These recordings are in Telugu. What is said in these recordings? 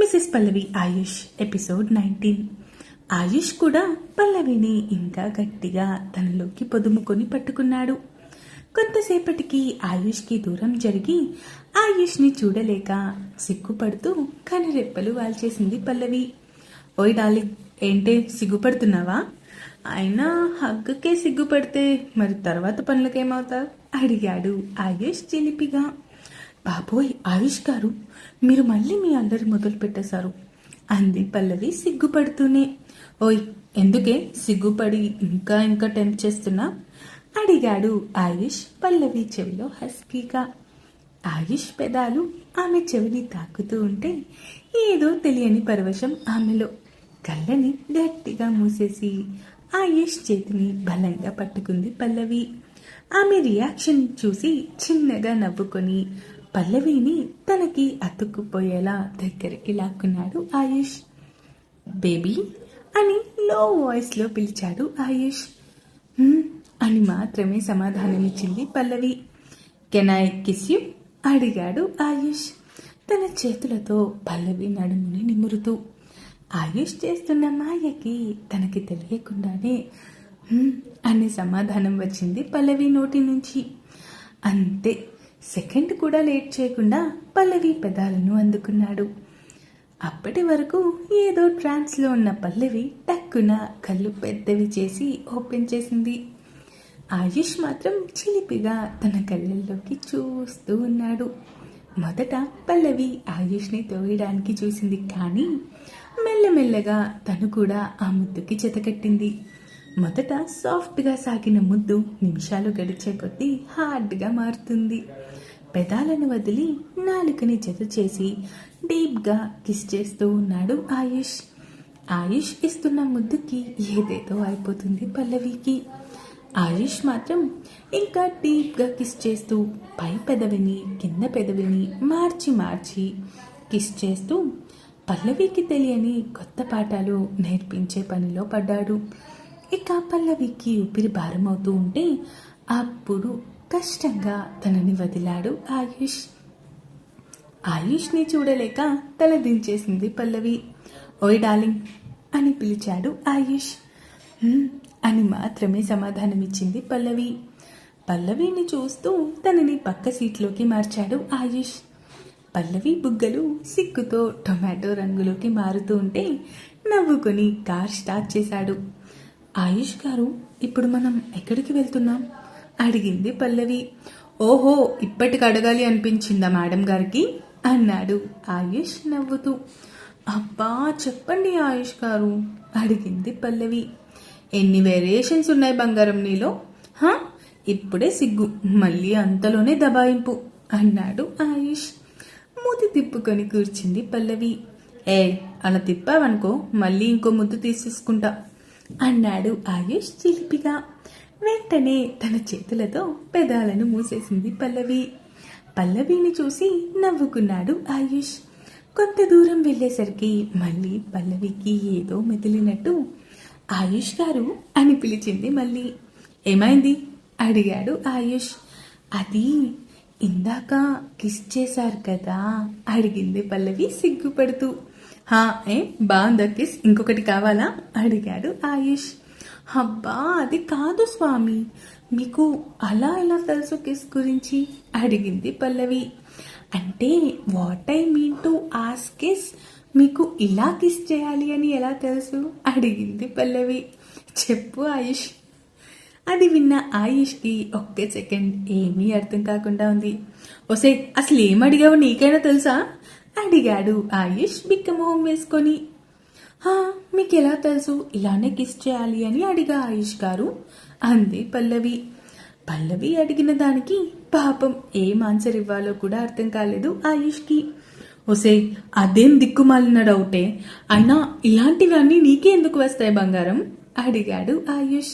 Mrs Pallavi Ayush episode nineteen. Ayush కూడా పల్లవిని ఇంకా గట్టిగా తనలోకి పొదుముకొని పట్టుకున్నాడు. కొంతసేపటికి ఆయుష్కి దూరం జరిగి ఆయుష్ని చూడలేక సిగ్గుపడుతూ కనురెప్పలు వాల్చేసింది పల్లవి. ఓయ్ డార్లింగ్ ఏంటే సిగ్గుపడుతున్నావా? అయినా హగ్గుకే సిగ్గుపడితే మరి తర్వాత పనులకేమవుతావు? అడిగాడు ఆయుష్ చిలిపిగా. బాబోయ్ ఆయుష్ గారు మీరు మళ్ళీ మీ అల్లరి మొదలు పెట్టేశారు. అంది పల్లవి సిగ్గుపడుతూనే. ఓయ్ ఎందుకే సిగ్గుపడి ఇంకా ఇంకా టెంప్ చేస్తున్నా? అడిగాడు ఆయుష్ పల్లవి చెవిలో హస్కీగా. ఆయుష్ పెదాలు ఆమె చెవిని తాకుతూ ఉంటే ఏదో తెలియని పరవశం ఆమెలో. కళ్ళని గట్టిగా మూసేసి ఆయుష్ చేతిని బలంగా పట్టుకుంది పల్లవి. ఆమె రియాక్షన్ చూసి చిన్నగా నవ్వుకొని పల్లవిని తనకి అతుక్కుపోయేలా దగ్గరికి లాక్కున్నాడు ఆయుష్. బేబీ అని లో వాయిస్లో పిలిచాడు ఆయుష్. అని మాత్రమే సమాధానమిచ్చింది Pallavi. Can I kiss you? అడిగాడు ఆయుష్. తన చేతులతో పల్లవి నడుముని నిమురుతూ. ఆయుష్ చేస్తున్న మాయకి తనకి తెలియకుండానే అనే సమాధానం వచ్చింది పల్లవి నోటి నుంచి. అంతే సెకండ్ కూడా లేట్ చేయకుండా పల్లవి పెదాలను అందుకున్నాడు. అప్పటి వరకు ఏదో ట్రాన్స్లో ఉన్న పల్లవి టక్కున కళ్ళు పెద్దవి చేసి ఓపెన్ చేసింది. ఆయుష్ మాత్రం చిలిపిగా తన కళ్ళల్లోకి చూస్తూ ఉన్నాడు. మొదట పల్లవి ఆయుష్ని తోయడానికి చూసింది కానీ మెల్లమెల్లగా తను కూడా ఆ ముద్దుకి చెతకట్టింది. మొదట సాఫ్ట్గా సాగిన ముద్దు నిమిషాలు గడిచే కొద్దీ హార్డ్గా మారుతుంది. పెదాలను వదిలి నాలుకని జత చేసి డీప్గా కిస్ చేస్తూ ఉన్నాడు ఆయుష్. ఆయుష్ ఇస్తున్న ముద్దుకి ఏదేదో అయిపోతుంది పల్లవికి. ఆయుష్ మాత్రం ఇంకా డీప్గా కిస్ చేస్తూ పై పెదవిని కింద పెదవిని మార్చి మార్చి కిస్ చేస్తూ పల్లవికి తెలియని కొత్త పాఠాలు నేర్పించే పనిలో పడ్డాడు. ఇక పల్లవికి ఊపిరి భారమవుతూ ఉంటే అప్పుడు కష్టంగా తనని వదిలాడు ఆయుష్. ఆయుష్ని చూడలేక తల దించేసింది పల్లవి. ఓయ్ డార్లింగ్ అని పిలిచాడు ఆయుష్. అని మాత్రమే సమాధానమిచ్చింది పల్లవి. పల్లవిని చూస్తూ తనని పక్క సీట్లోకి మార్చాడు ఆయుష్. పల్లవి బుగ్గలు సిగ్గుతో టొమాటో రంగులోకి మారుతూ ఉంటే నవ్వుకొని కార్ స్టార్ట్ చేశాడు. ఆయుష్ గారు ఇప్పుడు మనం ఎక్కడికి వెళ్తున్నాం? అడిగింది పల్లవి. ఓహో ఇప్పటికి అడగాలి అనిపించిందా మేడం గారికి? అన్నాడు ఆయుష్ నవ్వుతూ. అబ్బా చెప్పండి ఆయుష్ గారు అడిగింది పల్లవి. ఎన్ని వేరియేషన్స్ ఉన్నాయి బంగారం నీలో? హా ఇప్పుడే సిగ్గు మళ్ళీ అంతలోనే దబాయింపు అన్నాడు ఆయుష్. మూతి తిప్పుకొని కూర్చుంది పల్లవి. ఏ అలా తిప్పావనుకో మళ్ళీ ఇంకో ముద్దు తీసేసుకుంటా. అన్నాడు ఆయుష్ చిలిపిగా. వెంటనే తన చేతులతో పెదాలను మూసేసింది పల్లవి. పల్లవిని చూసి నవ్వుకున్నాడు ఆయుష్. కొంత దూరం వెళ్ళేసరికి మళ్ళీ పల్లవికి ఏదో మెదిలినట్టు ఆయుష్ గారు అని పిలిచింది మళ్ళీ. ఏమైంది? అడిగాడు ఆయుష్. అది ఇందాక కిస్ చేశారు కదా అడిగింది పల్లవి సిగ్గుపడుతూ. హా ఏ బాగుందా కిస్ ఇంకొకటి కావాలా? అడిగాడు ఆయుష్. అబ్బా అది కాదు స్వామి. మీకు అలా ఎలా తెలుసు కిస్ గురించి? అడిగింది పల్లవి. అంటే what I mean to ask kiss మీకు ఇలా కిస్ చేయాలి అని ఎలా తెలుసు? అడిగింది పల్లవి. చెప్పు ఆయుష్. అది విన్న ఆయుష్కి ఒక్క సెకండ్ ఏమీ అర్థం కాకుండా ఉంది. ఒసే అసలు ఏం అడిగావు నీకైనా తెలుసా? అడిగాడు ఆయుష్ బిక్కమోహం వేసుకొని. "హా, మీకు ఎలా తెలుసు? ఇలానే కిస్ చేయాలి అని అడిగా ఆయుష్ గారు. అంది పల్లవి. పల్లవి అడిగిన దానికి పాపం ఏం ఆన్సర్ ఇవ్వాలో కూడా అర్థం కాలేదు ఆయుష్కి. ఒసే అదేం దిక్కుమాలిన డౌటే? అయినా ఇలాంటివన్నీ నీకే ఎందుకు వస్తాయి బంగారం? అడిగాడు ఆయుష్.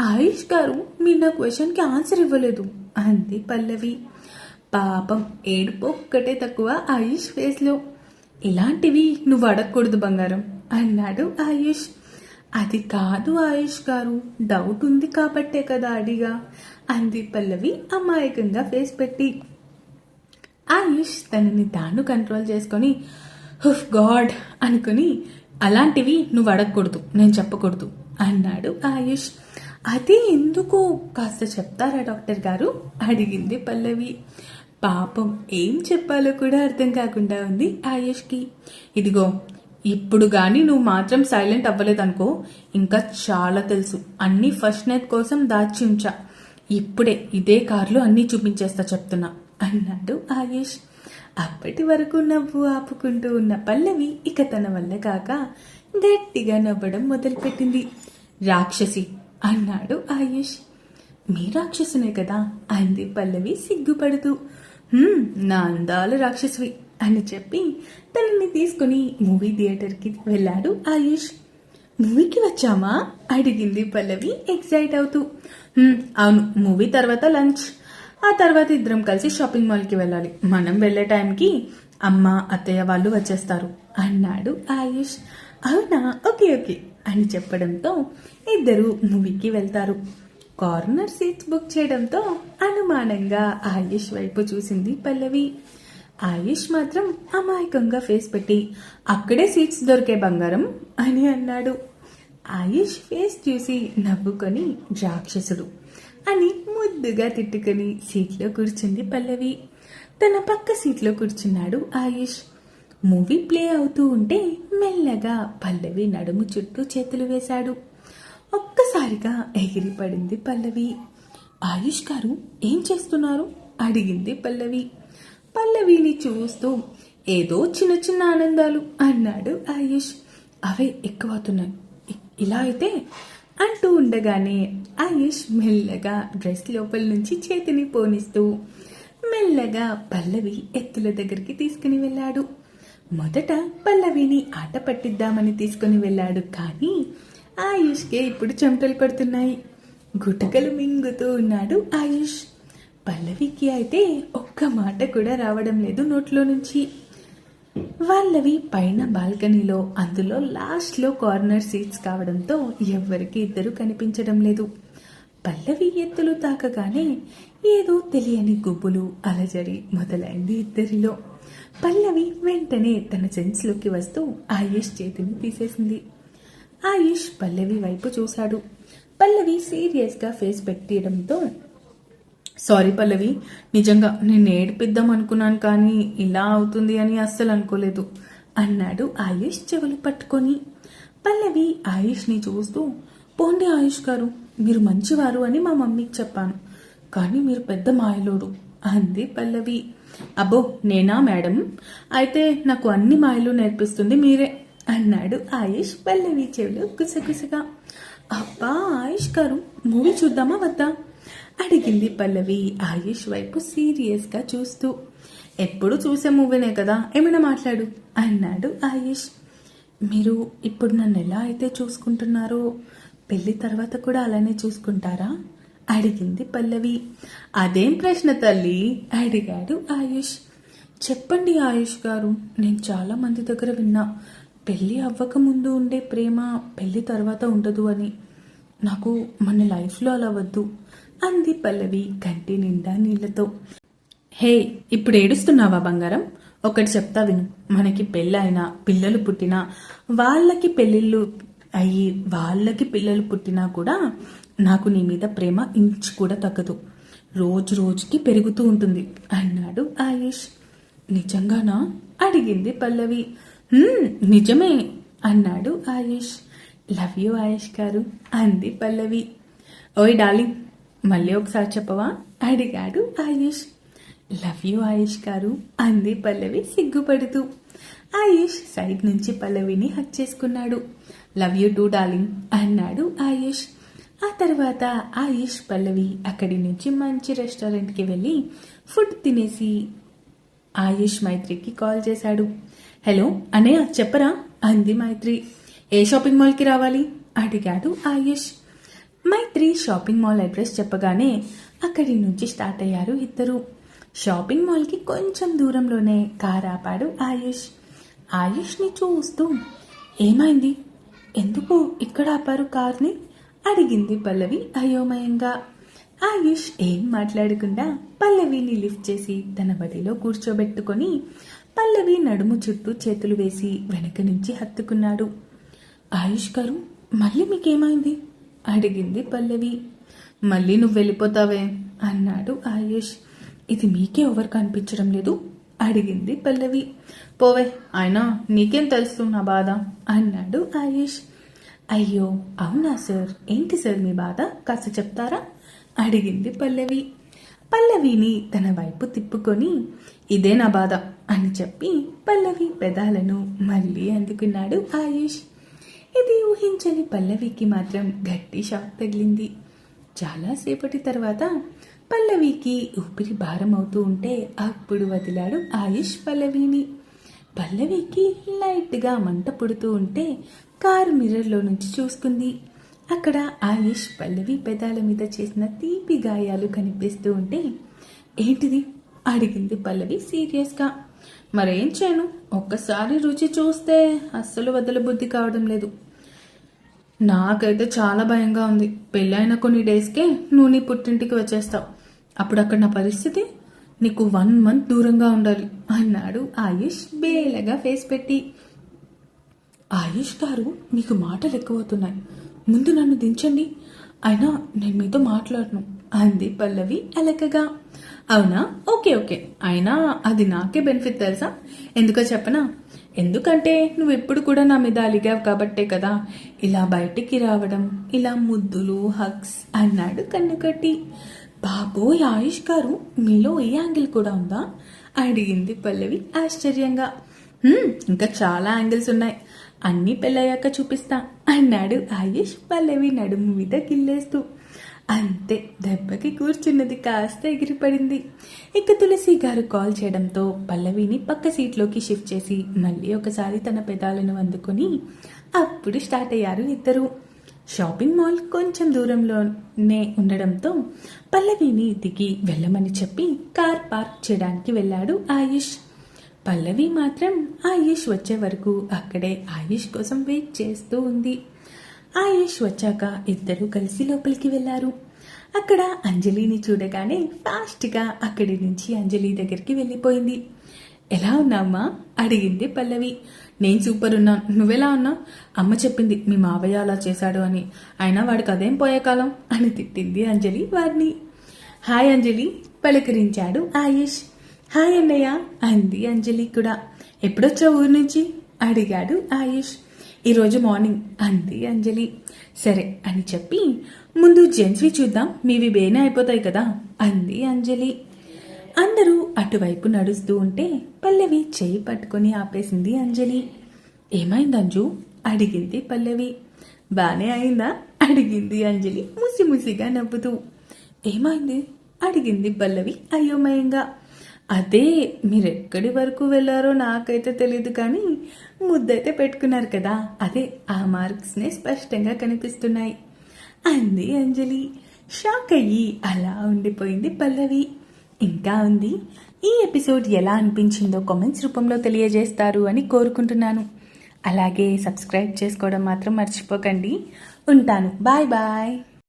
ఆయుష్ గారు మీరు నా క్వశ్చన్కి ఆన్సర్ ఇవ్వలేదు అంది పల్లవి. పాపం ఏడుపు ఒక్కటే తక్కువ ఆయుష్ ఫేస్లో. ఇలాంటివి నువ్వు అడగకూడదు బంగారం అన్నాడు ఆయుష్. అది కాదు ఆయుష్ గారు డౌట్ ఉంది కాబట్టే కదా అడిగా. అంది పల్లవి అమాయకంగా ఫేస్ పెట్టి. ఆయుష్ తనని తాను కంట్రోల్ చేసుకొని హుఫ్ గాడ్ అనుకుని అలాంటివి నువ్వు అడగకూడదు నేను చెప్పకూడదు అన్నాడు ఆయుష్. అది ఎందుకు? కాస్త చెప్తారా డాక్టర్ గారు? అడిగింది పల్లవి. పాపం ఏం చెప్పాలో కూడా అర్థం కాకుండా ఉంది ఆయుష్కి. ఇదిగో ఇప్పుడు కానీ నువ్వు మాత్రం సైలెంట్ అవ్వలేదనుకో ఇంకా చాలా తెలుసు. అన్ని ఫస్ట్ నైట్ కోసం దాచి ఉంచా. ఇప్పుడే ఇదే కారులో అన్నీ చూపించేస్తా చెప్తున్నా అన్నాడు ఆయుష్. అప్పటి వరకు నవ్వు ఆపుకుంటూ ఉన్న పల్లవి ఇక తన వల్ల కాక గట్టిగా నవ్వడం మొదలుపెట్టింది. రాక్షసి అన్నాడు ఆయుష్. మీ రాక్షసునే కదా అంది పల్లవి సిగ్గుపడుతూ. నా అందాల రాక్షసువి అని చెప్పి తనని తీసుకుని మూవీ థియేటర్కి వెళ్ళాడు ఆయుష్. మూవీకి వచ్చామా? అడిగింది పల్లవి ఎక్సైట్ అవుతూ. అవును మూవీ తర్వాత లంచ్ ఆ తర్వాత ఇద్దరం కలిసి షాపింగ్ మాల్కి వెళ్ళాలి. మనం వెళ్ళే టైంకి అమ్మ అత్తయ్య వాళ్ళు వచ్చేస్తారు అన్నాడు ఆయుష్. అవునా? ఓకే ఓకే అని చెప్పడంతో ఇద్దరు మూవీకి వెళ్తారు. కార్నర్ సీట్స్ బుక్ చేయడంతో అనుమానంగా ఆయుష్ వైపు చూసింది పల్లవి. ఆయుష్ మాత్రం అమాయకంగా ఫేస్ పెట్టి అక్కడే సీట్స్ దొరికే బంగారం అని అన్నాడు. ఆయుష్ ఫేస్ చూసి నవ్వుకొని రాక్షసుడు అని ముద్దుగా తిట్టుకొని సీట్లో కూర్చుంది పల్లవి. తన పక్క సీట్లో కూర్చున్నాడు ఆయుష్. మూవీ ప్లే అవుతూ ఉంటే మెల్లగా పల్లవి నడుము చుట్టూ చేతులు వేశాడు. ఒక్కసారిగా ఎగిరిపడింది పల్లవి. ఆయుష్ గారు ఏం చేస్తున్నారు? అడిగింది పల్లవి. పల్లవిని చూస్తూ ఏదో చిన్న చిన్న ఆనందాలు అన్నాడు ఆయుష్. అవే ఎక్కువవుతున్నాయి. ఇలా అయితే అంటూ ఉండగానే ఆయుష్ మెల్లగా డ్రెస్ లోపల నుంచి చేతిని పోనిస్తూ మెల్లగా పల్లవి ఎత్తుల దగ్గరికి తీసుకుని వెళ్ళాడు. మొదట పల్లవిని ఆట పట్టిద్దామని తీసుకుని వెళ్ళాడు కానీ ఆయుష్కే ఇప్పుడు చెమటలు పడుతున్నాయి గుటకలు మింగుతూ ఉన్నాడు ఆయుష్. పల్లవికి అయితే ఒక్క మాట కూడా రావడం లేదు నోట్లో నుంచి. వాళ్ళవి పైన బాల్కనీలో అందులో లాస్ట్లో కార్నర్ సీట్స్ కావడంతో ఎవ్వరికి ఇద్దరు కనిపించడం లేదు. పల్లవి ఎత్తులు తాకగానే ఏదో తెలియని గుబ్బులు అలజడి మొదలైంది ఇద్దరిలో. పల్లవి వెంటనే తన సెన్స్లోకి వస్తూ ఆయుష్ చేతిని తీసేసింది. ఆయుష్ పల్లవి వైపు చూశాడు. పల్లవి సీరియస్గా ఫేస్ పెట్టేయడంతో సారీ పల్లవి నిజంగా నేను ఏడిపిద్దాం అనుకున్నాను కానీ ఇలా అవుతుంది అని అస్సలు అనుకోలేదు అన్నాడు ఆయుష్ చెవులు పట్టుకొని. పల్లవి ఆయుష్ని చూస్తూ పోండి ఆయుష్ గారు మీరు మంచివారు అని మా మమ్మీకి చెప్పాను కానీ మీరు పెద్ద మాయలోడు అంది పల్లవి. అబ్బో నేనా మేడం? అయితే నాకు అన్ని మాయలు నేర్పిస్తుంది మీరే. అన్నాడు ఆయుష్ పల్లవి చెవులు గుసగుసగా. అబ్బా ఆయుష్ గారు మూవీ చూద్దామా వద్దా? అడిగింది పల్లవి ఆయుష్ వైపు సీరియస్గా చూస్తూ. ఎప్పుడు చూసే మూవీనే కదా ఏమైనా మాట్లాడు అన్నాడు ఆయుష్. మీరు ఇప్పుడు నన్ను ఎలా అయితే చూసుకుంటున్నారో పెళ్ళి తర్వాత కూడా అలానే చూసుకుంటారా? అడిగింది పల్లవి. అదేం ప్రశ్న తల్లి? అడిగాడు ఆయుష్. చెప్పండి ఆయుష్ గారు నేను చాలా మంది దగ్గర విన్నా. పెళ్ళి అవ్వకముందు ఉండే ప్రేమ పెళ్ళి తర్వాత ఉండదు అని. నాకు మన లైఫ్లో అలా వద్దు. అంది పల్లవి కంటి నిండా నీళ్ళతో హే ఇప్పుడు ఏడుస్తున్నావా బంగారం? ఒకటి చెప్తా విను. మనకి పెళ్ళైనా పిల్లలు పుట్టినా వాళ్ళకి పెళ్ళిళ్ళు అయ్యి వాళ్ళకి పిల్లలు పుట్టినా కూడా నాకు నీ మీద ప్రేమ ఇంచు కూడా తగ్గదు. రోజు రోజుకి పెరుగుతూ ఉంటుంది అన్నాడు ఆయుష్. నిజంగానా? అడిగింది పల్లవి. నిజమే అన్నాడు ఆయుష్. లవ్ యూ ఆయుష్ గారు అంది పల్లవి. ఓయ్ డార్లింగ్ మళ్ళీ ఒకసారి చెప్పవా? అడిగాడు ఆయుష్. లవ్ యూ ఆయుష్ గారు అంది పల్లవి సిగ్గుపడుతూ. ఆయుష్ సైడ్ నుంచి పల్లవిని హక్ చేసుకున్నాడు. లవ్ యూ టూ డార్లింగ్ అన్నాడు ఆయుష్. ఆ తర్వాత ఆయుష్ పల్లవి అక్కడి నుంచి మంచి రెస్టారెంట్కి వెళ్ళి ఫుడ్ తినేసి ఆయుష్ మైత్రికి కాల్ చేశాడు. హలో అన్నయ్య చెప్పరా? అంది మైత్రి. ఏ షాపింగ్ మాల్కి రావాలి? అడిగాడు Ayush. Maitri shopping mall address చెప్పగానే అక్కడి నుంచి స్టార్ట్ అయ్యారు ఇద్దరు. షాపింగ్ మాల్కి కొంచెం దూరంలోనే కార్ ఆపాడు ఆయుష్. ఆయుష్ని చూస్తూ ఏమైంది? ఎందుకు ఇక్కడ ఆపారు కార్ని? అడిగింది పల్లవి అయోమయంగా. ఆయుష్ ఏం మాట్లాడకుండా పల్లవిని లిఫ్ట్ చేసి తన బడిలో కూర్చోబెట్టుకొని పల్లవి నడుము చుట్టూ చేతులు వేసి వెనక నుంచి హత్తుకున్నాడు. ఆయుష్ గారు మళ్ళీ మీకేమైంది? అడిగింది పల్లవి. మళ్ళీ నువ్వు వెళ్ళిపోతావే అన్నాడు ఆయుష్. ఇది మీకే ఎవరు కనిపించడం లేదు అడిగింది పల్లవి. పోవే అయినా నీకేం తెలుసు నా బాధ అన్నాడు ఆయుష్. అయ్యో అవునా సార్? ఏంటి సార్ మీ బాధ? కాస్త చెప్తారా? అడిగింది పల్లవి. పల్లవిని తన వైపు తిప్పుకొని ఇదే నా బాధ అని చెప్పి పల్లవి పెదాలను మళ్ళీ అందుకున్నాడు ఆయుష్. ఇది ఊహించని పల్లవికి మాత్రం గట్టి షాక్ తగిలింది. చాలాసేపటి తర్వాత పల్లవికి ఊపిరి భారం అవుతూ ఉంటే అప్పుడు వదిలాడు ఆయుష్ పల్లవిని. పల్లవికి లైట్గా మంట పుడుతూ ఉంటే కారు మిర్రర్లో నుంచి చూసుకుంది. అక్కడ ఆయుష్ పల్లవి పెదాల మీద చేసిన తీపి గాయాలు కనిపిస్తూ ఉంటే ఏంటిది? అడిగింది పల్లవి సీరియస్గా. మరేం చేయను? ఒక్కసారి రుచి చూస్తే అస్సలు వదల బుద్ధి కావడం లేదు. నాకైతే చాలా భయంగా ఉంది. పెళ్ళైన కొన్ని డేస్కే నువ్వు నీ పుట్టింటికి వచ్చేస్తావు. అప్పుడు అక్కడ నా పరిస్థితి? నీకు వన్ మంత్ దూరంగా ఉండాలి. అన్నాడు ఆయుష్ బేలగా ఫేస్ పెట్టి. ఆయుష్ గారు మీకు మాటలు ఎక్కువవుతున్నాయి. ముందు నన్ను దించండి. అయినా నేను మీతో మాట్లాడను. అంది పల్లవి అలకగా. అవునా? Okay okay. అయినా అది నాకే బెనిఫిట్ తెలుసా? ఎందుకో చెప్పనా? ఎందుకంటే నువ్వు ఎప్పుడు కూడా నా మీద అలిగావు కాబట్టే కదా. ఇలా బయటికి రావడం ఇలా ముద్దులు హగ్స్ అన్నాడు కన్ను కట్టి బాబోయ్ ఆయుష్ గారు మీలో ఏ యాంగిల్ కూడా ఉందా? అడిగింది పల్లవి ఆశ్చర్యంగా. ఇంకా చాలా యాంగిల్స్ ఉన్నాయి. అన్నీ పెళ్ళయ్యాక చూపిస్తా అన్నాడు ఆయుష్ పల్లవి నడుము మీద గిల్లేస్తూ. అంతే దెబ్బకి కూర్చున్నది కాస్త ఎగిరిపడింది. ఇక తులసి గారు కాల్ చేయడంతో పల్లవిని పక్క సీట్లోకి షిఫ్ట్ చేసి మళ్ళీ ఒకసారి తన పెదాలను అందుకొని అప్పుడు స్టార్ట్ అయ్యారు ఇద్దరు. షాపింగ్ మాల్ కొంచెం దూరంలోనే ఉండడంతో పల్లవిని దిగి వెళ్ళమని చెప్పి కార్ పార్క్ చేయడానికి వెళ్ళాడు ఆయుష్. పల్లవి మాత్రం ఆయుష్ వచ్చే వరకు అక్కడే ఆయుష్ కోసం వెయిట్ చేస్తూ ఉంది. ఆయుష్ వచ్చాక ఇద్దరు కలిసి లోపలికి వెళ్ళారు అక్కడ అంజలిని చూడగానే ఫాస్ట్గా అక్కడి నుంచి అంజలి దగ్గరికి వెళ్ళిపోయింది. ఎలా ఉన్నావమ్మా? అడిగింది పల్లవి. నేను సూపర్ ఉన్నాను నువ్వెలా ఉన్నావు అమ్మ చెప్పింది మీ మావయ్య అలా చేశాడు అని. అయినా వాడికి అదేం పోయే కాలం? అని తిట్టింది అంజలి వారిని. హాయ్ అంజలి పలకరించాడు ఆయుష్. హాయ్ అన్నయ్య అంది అంజలి కూడా. ఎప్పుడొచ్చా ఊరి నుంచి? అడిగాడు ఆయుష్. ఈరోజు మార్నింగ్. అంది అంజలి. సరే అని చెప్పి ముందు జెంట్స్వి చూద్దాం మీవి బేనే అయిపోతాయి కదా అంది అంజలి. అందరూ అటువైపు నడుస్తూ ఉంటే పల్లవి చేయి పట్టుకొని ఆపేసింది అంజలి. ఏమైంది అంజు? అడిగింది పల్లవి. బానే అయిందా? అడిగింది అంజలి ముసి ముసిగా నవ్వుతూ. ఏమైంది? అడిగింది పల్లవి అయోమయంగా. అదే మీరు ఎక్కడి వరకు వెళ్ళారో నాకైతే తెలియదు కానీ ముద్దైతే పెట్టుకున్నారు కదా. అదే ఆ మార్క్స్నే స్పష్టంగా కనిపిస్తున్నాయి. అంది అంజలి. షాక్ అయ్యి అలా ఉండిపోయింది పల్లవి. ఇంకా ఉంది. ఈ ఎపిసోడ్ ఎలా అనిపించిందో కామెంట్స్ రూపంలో తెలియజేస్తారు అని కోరుకుంటున్నాను. అలాగే సబ్స్క్రైబ్ చేసుకోవడం మాత్రం మర్చిపోకండి. ఉంటాను. Bye bye.